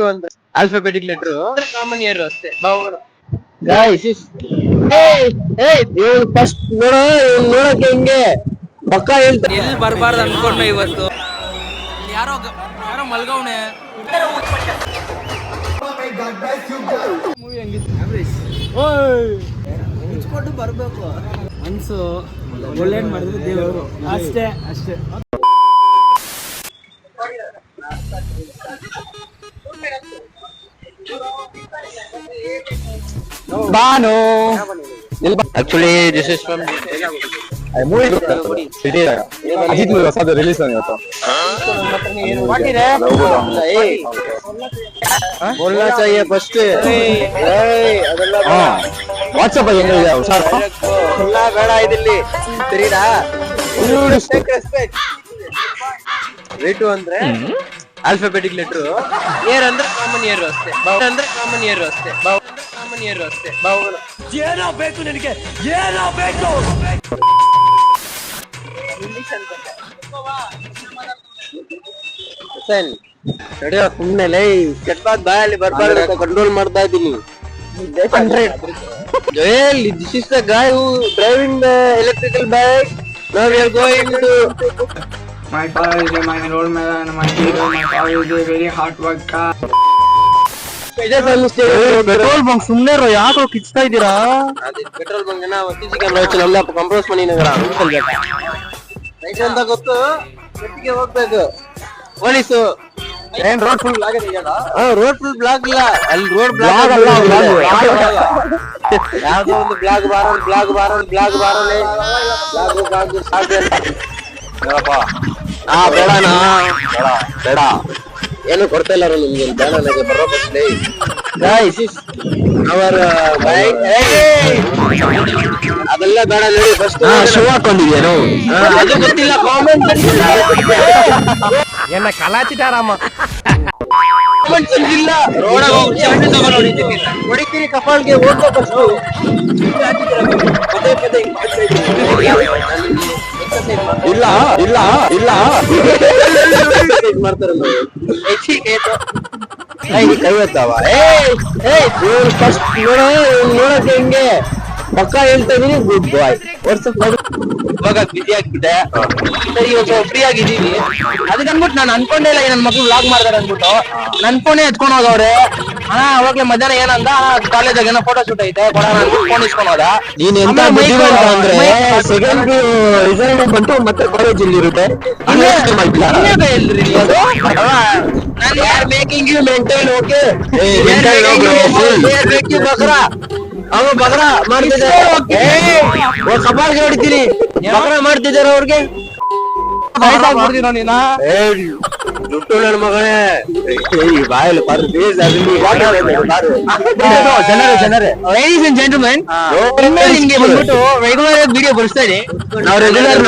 ಒಂದು alphabetic letter common year ಅಷ್ಟೇ ಬಾವುಗಳು first ನೋಡೋ ನೋಡಕ್ಕೆ ಹಿಂಗೆ ಪಕ್ಕ ಹೇಳ್ತಾರೆ. ಎಲ್ಲಿ ಬರಬಾರ್ದು ಅನ್ಕೊಂಡೆ ಇವತ್ತು. ಯಾರೋ ಯಾರೋ ಯಾರೋ ಮಲ್ಗವ್ನೆ. ಬರಬೇಕು ಬರ್ಬೇಕು. ಮನ್ಸು ಒಳ್ಳೇದ್ ಮಾಡಿದ್ರು ದೇವರು. ಅಷ್ಟೇ ಅಷ್ಟೇ. Banu actually this is from movie Ajith movie ಹೊಸದು ರಿಲೀಸ್ ಇವತ್ತು बोलना चाहिए फर्स्ट ಅದೆಲ್ಲ ವಾಟ್ಸಪ್ ಹೆಂಗಿದೆ ಹುಷಾರು ಎಲ್ಲ ಬೇಡ ಇದಿಲ್ಲಿ ಸರಿನಾ ರೇಟು ಅಂದ್ರೆ ಆಲ್ಫಾಬೆಟಿಕ್ ಲೆಟ್ರು ಏರ್ ಅಂದ್ರೆ ಕಾಮನ್ ಏರ್ ಅಷ್ಟೇ. ಬಾವು ಅಂದ್ರೆ ಕಾಮನ್ ಏರ್ ಅಷ್ಟೇ. ಬಾವು ಕಾಮನ್ ಏರ್ ಅಷ್ಟೇ. ಬಾವುಗಳು ಏನೋ ಬೇಕು ನಿನಗೆ ಏನೋ ಬೇಕು. ಸರಿ. ನಡೆಯೋ ಸುಮ್ಮನೆ ಲೈ ಕೆಟ್ಟಾದ ಬಾಯಲ್ಲಿ ಬರ್ಬಾರ್ದು ಕಂಟ್ರೋಲ್ ಮಾಡ್ತಾ ಇದ್ದೀನಿ. Joel, this is the guy who driving the electrical bike. Now we are going to. My father is my role model and my hero. My father is a very hard worker. Petrol bunk ಸುಮ್ನೆ ಯಾಕೋ ಕಿಚ್ತಾ ಇದ್ದೀರಾ? Petrol bunk ನಾವು camera ರೋಚ್ ನಮ್ದ ಕಂಪ್ರೋಸ್ ಮನಿ ನಗರ right ಅಂತ ಗೊತ್ತು. ಗಟ್ಟಿಗೆ ಹೋಗ್ಬೇಕು. ಪೊಲೀಸು. ಏನ್ road full road full block ಇಲ್ಲ. ಅಲ್ಲಿ ರೋಡ್ ಬ್ಲಾಕ್ ಅಲ್ಲ, ಯಾವ್ದೋ ಒಂದು ಬ್ಲಾಕ್ ಬಾರೋ ಬ್ಲಾಕ್ ಬಾರೋ ಬ್ಲಾಕ್ ಬಾರೋ ಬ್ಲಾಕ್ ಬ್ಲಾಕ್ ಹಾ ಬೇಡನಾ ಬೇಡ ಬೇಡ. ಏನು ಕೊಡ್ತಾ ಇಲ್ಲ ನಿಮ್ಗೆ ಬೇಡ ನನಗೆ ಬರೋ ಬಸ್ಲಿ ಗೈಸ್ ಅವರ ಬೈಕ್ ಅದೆಲ್ಲ ಬೇಡ ನೋಡಿ ಫಸ್ಟ್ ಶೂ ಹಾಕೊಂಡಿದ್ಯೇನು ಅದು ಗೊತ್ತಿಲ್ಲ ಕಾಮೆಂಟ್ ಏನ ಕಲಾಚಿಟಾರಮ್ಮ ಕಾಮೆಂಟ್ಸ್ ಇಲ್ಲ ರೋಡಾಗ ಹೋಗಿ ತಗೊಂಡು ಹೊಡಿತೀನಿ ಹೊಡಿತೀನಿ ಕಪಾಲ್ಗೆ ಓದ್ಕೋ ಫಸ್ಟ್ ಪದೇ ಪದೇ. ಇಲ್ಲ ಇಲ್ಲ ಇಲ್ಲ. ಇದ್ ಮಾಡ್ತಾರಲ್ಲ ಕೈ ಎತ್ತಾವ. ಫಸ್ಟ್ ನೋಡ ನೋಡಕ್ಕೆ ಹಿಂಗೆ? ಪಕ್ಕ ಹೇಳ್ತಾ ಇದೀನಿ ಗುಡ್ ಬಾಯ್ ವಾಟ್ಸಪ್ ಇವಾಗ ಬಿಸಿ ಆಗ್ಬಿಟ್ಟೆ ಸರಿ ಇವಾಗ ಫ್ರೀ ಆಗಿದ್ದೀನಿ. ಅದಕ್ಕೆ ಅನ್ಬಿಟ್ಟು ನಾನು ಅನ್ಕೊಂಡೇ ಇಲ್ಲ ನನ್ನ ಮಕ್ಳು ವ್ಲಾಗ್ ಮಾಡ್ತಾರೆ ಅನ್ಬಿಟ್ಟು ನನ್ ಫೋನೇ ಎತ್ಕೊಂಡು ಹೋಗವ್ರೆ ಅಣ್ಣ ಅವಾಗ್ಲೇ ಮಧ್ಯಾಹ್ನ ಏನಂದ? ಕಾಲೇಜಾಗ ಏನೋ ಫೋಟೋ ಶೂಟ್ ಐತೆ ಕೊಡೋಣ ಅನ್ಬಿಟ್ಟು ಫೋನ್ ಇಸ್ಕೊಂಡು ಹೋದ. ನೀನ್ ಎಂತ ಬುದ್ಧಿವಂತ ಅಂದ್ರೆ. ಸೆಕೆಂಡ್ ರಿಸಲ್ಟ್ ಬಂತು ಮತ್ತೆ ಕಾಲೇಜ್ ಇಲ್ಲಿ ಇರುತ್ತೆ ಮೇಕಿಂಗ್ ಯು ಮೆಂಟೈನ್ ಓಕೆ ಏ, maintain ಬಕ್ರಾ? ಅವ ಬಕ್ರಾ ಮಾಡ್ತಿದ್ದಾರೆ ಕಪಾಲ್ಗೆ ಹೊಡಿತೀನಿ. ಬಕ್ರಾ ಮಾಡ್ತಿದ್ದಾರೆ ಅವ್ರಿಗೆ? ದುಡ್ಡು ನನ್ನ ಮಗಳೇ. ಬಾಯಲ್ಲಿ ಬೇಸ್ ಜನರೇ ಜನರೇ. ಲೇಡೀಸ್ ಅಂಡ್ ಜೆಂಟಲ್ಮೆನ್ ನಿಮ್ಗೆ ಬಂದ್ಬಿಟ್ಟು ರೆಗ್ಯುಲರ್ ಆಗಿ ವಿಡಿಯೋ ಬರ್ಸ್ತಾ ಇದೆ ನಾವು ರೆಗ್ಯುಲರ್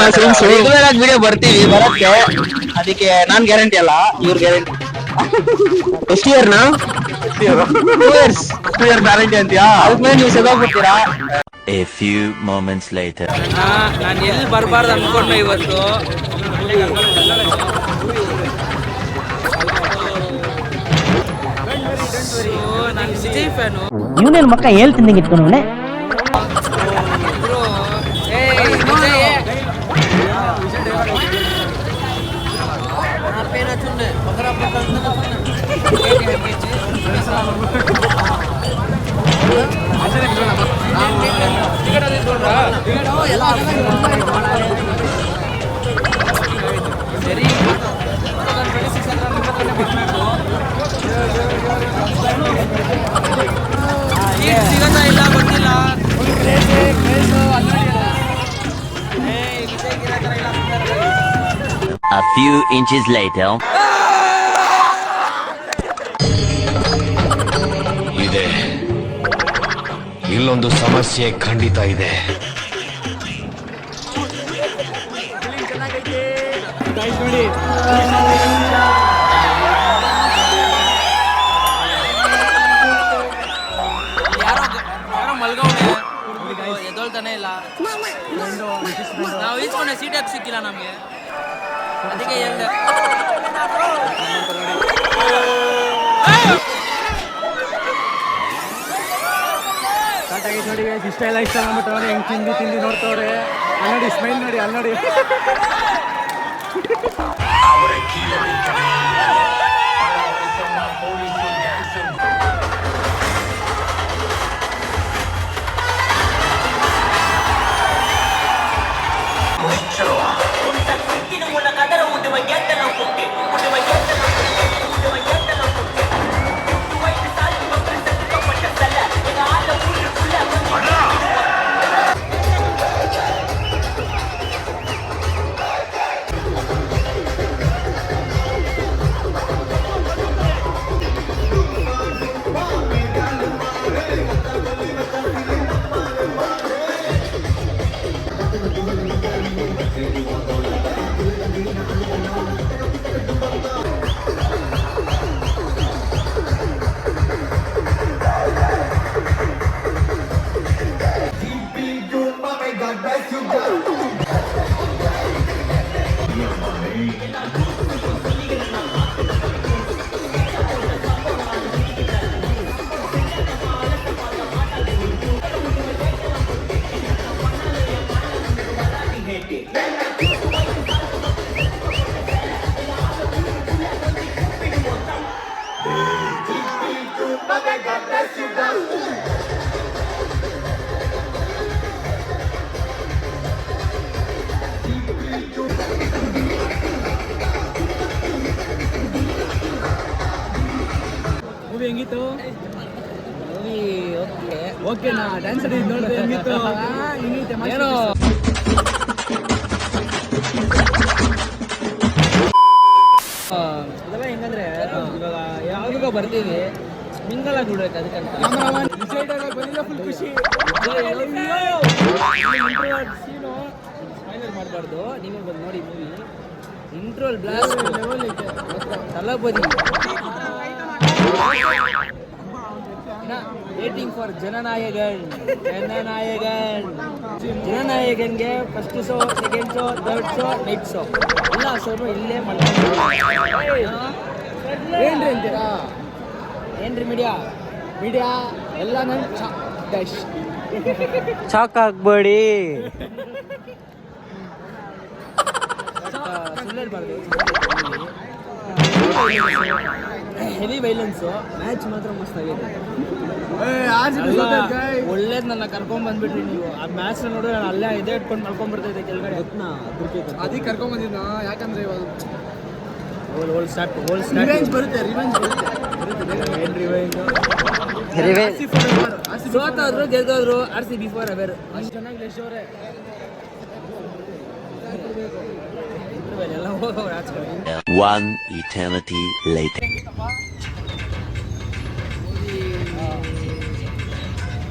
ರೆಗ್ಯುಲರ್ ಆಗಿ ವಿಡಿಯೋ ಬರ್ತೀವಿ ಬರಕ್ಕೆ. ಅದಕ್ಕೆ ನಾನ್ ಗ್ಯಾರಂಟಿ ಅಲ್ಲ ಇವ್ರ ಗ್ಯಾರಂಟಿ ಎಷ್ಟು ಇಯರ್ ನಾ ಗ್ಯಾರಂಟಿ ಅಂತೀಯಾ ಅದ್ಮೇಲೆ ನೀವು ಸದೋಗ್ಬಿಡ್ತೀರಾ? A few moments later. ನಾನು ಎಲ್ಲಿ ಬರಬಾರ್ದು ಅನ್ಕೊಂಡೆ ಇವತ್ತು. ನಾನು ವಿಜಯ್ ಫ್ಯಾನು. ಇವನೇನು ಮಕ್ಕ ಹೇಳ್ತಿದ್ದಂಗೆ ಇಟ್ಕೊಂಡವನೆ A few inches later. ಇದೆ ಇಲ್ಲೊಂದು ಸಮಸ್ಯೆ ಖಂಡಿತ ಇದೆ ಎದ್ದೊಳ್ತಾನೆ ಇಲ್ಲ. ನಾವು ಈಸ್ಕೊಂಡೆ ಸೀಟ್ ಸಿಕ್ಕಿಲ್ಲ ನಮಗೆ? ಅದಕ್ಕೆ ಹೇಳ್ದೆ. ನೋಡಿ ಇಷ್ಟ ಎಲ್ಲ ಇಷ್ಟ ಮಾಡ್ಬಿಟ್ಟವ್ರೆ ಹೆಂಗ್ ತಿಂದು ತಿಂದು ನೋಡ್ತವ್ರೆ. ಅಲ್ಲಿ ನೋಡಿ ಸ್ಮೈಲ್ ನೋಡಿ, ಅಲ್ಲಿ ನೋಡಿ. Ahora quiero mi camino. Ahora somos policías. Movie ಹೆಂಗಿತ್ತು ಓಕೆ ನಾ ಡ್ಯಾನ್ಸ್ ನೋಡಿದ್ರೆ ಹೆಂಗಿತ್ತು ಏನೋ ಬರ್ತೀವಿ. ಮಿಂಗಲ್ ಆಗಿ ಬಿಡ್ಬೇಕು ಅದಕ್ಕಂತ ಬಂದಿಲ್ಲ ಫುಲ್ ಖುಷಿ. ಸೀನು ಸ್ಪೈಲರ್ ಮಾಡಬಾರ್ದು. ನೀವೇ ಬಂದು ನೋಡಿ ಮೂವಿ ಇಂಟ್ರೋಲ್ ಬ್ಲಾಸ್ಟ್ ಬದಿ. Waiting for Jananayagan Jananayagan ಜನನಾಯಕನ್ಗೆ first show second show third show night show ಎಲ್ಲ ಶೋನು ಇಲ್ಲೇ ಮಾಡ್ತಾರೆ. ಏನ್ರಿ ಅಂತೀರಾ? ಏನ್ರಿ ಮೀಡಿಯಾ? ಮೀಡಿಯಾ ಎಲ್ಲ ನನ್ನ ಡ್ಯಾಶ್ ಚಾಕ್ ಹಾಕ್ಬೇಡಿ ಹೆವಿ ವೈಲೆನ್ಸು ಮ್ಯಾಚ್ ಮಾತ್ರ ಮಸ್ತ್ ಆಗಿದೆ. ಒಳ್ಳೇದು ನನ್ನ ಕರ್ಕೊಂಡ್ ಬಂದ್ಬಿಟ್ರಿ ನೀವು. ಆ ಮ್ಯಾಚ್ ನೋಡಿ ನಾನು ಅಲ್ಲೇ ಇದೇ ಇಟ್ಕೊಂಡು ಮಲ್ಕೊಂಡ್ ಬರ್ತಾ ಇದ್ದೆ ಕೆಳಗಡೆ ಅದಕ್ಕೆ ಕರ್ಕೊಂಡ್ ಬಂದಿದ್ದ ಯಾಕಂದ್ರೆ ಇವಾಗ hole hole start hole revenge start ಬರುತ್ತೆ ರಿವೆಂಜ್ ಬರುತ್ತೆ. ರಿವೆಂಜ್ ಸೋತಾದ್ರು ಗೆದ್ದೋದ್ರು ಆರ್ ಸಿ ಬಿಫೋರ್ ಅವೇರ್. ಅಷ್ಟು ಚೆನ್ನಾಗಿ ಲೆಶ್ ಅವರೇ. ಎಲ್ಲ ಆಚೆ.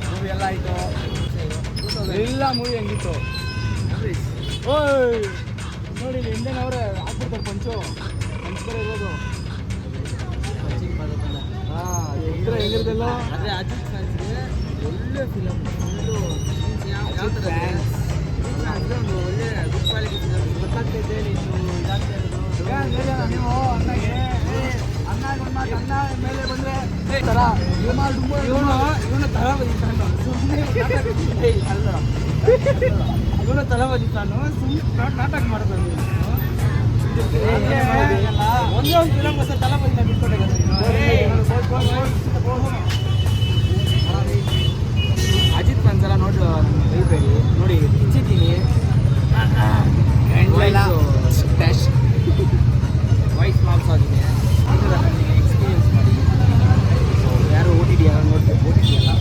ಮೂವಿ ಎಲ್ಲ ಆಯ್ತು ಎಲ್ಲ ಮೂವಿ ಹೆಂಗಿತ್ತು? ಓಯ್! ನೋಡಿ ಹಿಂದೆನ ಅವರೇ ಹಾಕ್ಬಿಡ್ತಾರೆ ಪಂಚು. ಪಂಚ್ ಇರೋದು. ಹಾ ಇದ್ರೆ ಹೆಂಗಿರ್ದಲ್ಲ ಆದ್ರೆ ಅಜಿತ್ ಫ್ಯಾನ್ಸ್ಗೆ ಒಳ್ಳೆ ಫಿಲಮ್ ಫುಲ್ಲು ಯಾವ ಥರ ಅಂದ್ರೆ ಒಂದು ಒಳ್ಳೆ ಗುಡ್ ಕ್ವಾಲಿಟಿ ಫಿಲಮ್ ಗೊತ್ತಾಗ್ತೈತೆ ನೀನು ಇದಾಗ್ತಾ ಇರೋದು. ನೀವು ಮಾತು ಅಣ್ಣ ಮೇಲೆ ಬಂದ್ರೆ ತರ ಇವನು ಇವನು ಬದಿತಾನು ಸುಮ್ಮನೆ ಅಲ್ಲ. ಇವನು ಥರ ಸುಮ್ಮನೆ ನಾಟಕ ಮಾಡ್ತಾನೆ ಒಂದೇ ಒಂದು ಫಿಲಮ್ ಹೊಸ ತಲ ಬದಿತ ಅಜಿತ್ ಒಂದ್ಸಲ ನೋಡ್ ನೋಡಿ ಬೈಬೇಡಿ ನೋಡಿ ಇಚ್ಚಿದ್ದೀನಿ. ಡ್ಯಾಶ್ ವಾಯ್ಸ್ ಮಾರ್ಕ್ಸ್ ಆಗಿದೆ. ಎಕ್ಸ್ಪೀರಿಯನ್ಸ್ ಮಾಡಿ. ಸೊ ಯಾರು ಓ ಟಿ ಡಿ ನೋಡ್ಬೇಕು?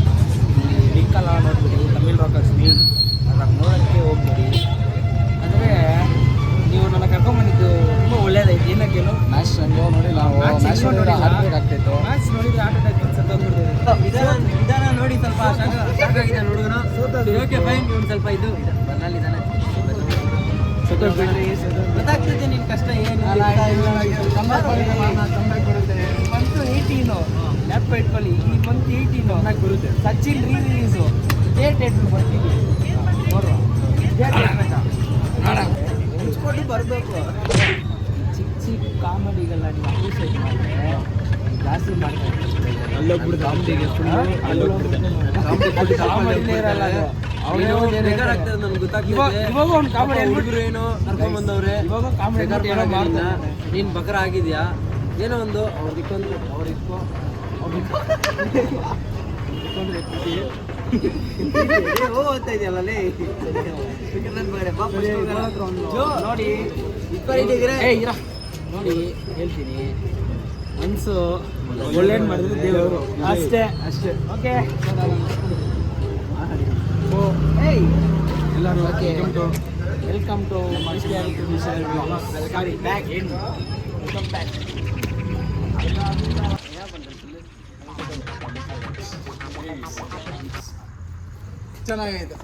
ಗೊತ್ತಾಗ್ತೈತೆ ನಿನ್ನ ಕಷ್ಟ ಏನು ಮಂತ್ ಏಯ್ಟೀನು ಲ್ಯಾಪ್ ಇಟ್ಕೊಳ್ಳಿ ಈ ಮಂತ್ ಏಯ್ಟೀನು ಬರುತ್ತೆ ಸಚಿನ್ ರೀ ರಿಲೀಸು ಇದೇ ಡೇಟ್ ಬರ್ತೀವಿ ಡೇಟ್ ಮುಚ್ಕೊಂಡು ಬರಬೇಕು ಚಿಕ್ಕ ಚಿಕ್ಕ ಕಾಮಿಡಿಗಳನ್ನ ನೀವು ಅಪ್ರಿಷಿಯೇಟ್ ಮಾಡಿದ್ರೆ ಜಾಸ್ತಿ ಮಾಡ್ತಾರೆ ಅಲ್ಲೊಬ್ರು ಕಾಮಿಡಿಗೆ ಕಾಮಿಡಿನೇ ಇರಲ್ಲ ಏನು ಕರ್ಕೊಂಡ್ ಬಂದವ್ರೆ ನೀನ್ ಬಕರ ಆಗಿದ್ಯಾ? ಏನೋ ಒಂದು ಅವ್ರಿಗೊಂದು ಅವ್ರಿಕ್ಕೋ ಇದೆಯಲ್ಲ ನೋಡಿ. ನೋಡಿ ಹೇಳ್ತೀನಿ. ಮನ್ಸು ಒಳ್ಳೇದ್ ಮಾಡಿದ್ರೆ ದೇವರು. ಅಷ್ಟೇ. ಅಷ್ಟೇ. ಓಕೆ ಎಲ್ಲರೂ okay welcome to welcome back in welcome back ಚೆನ್ನಾಗೈತೆ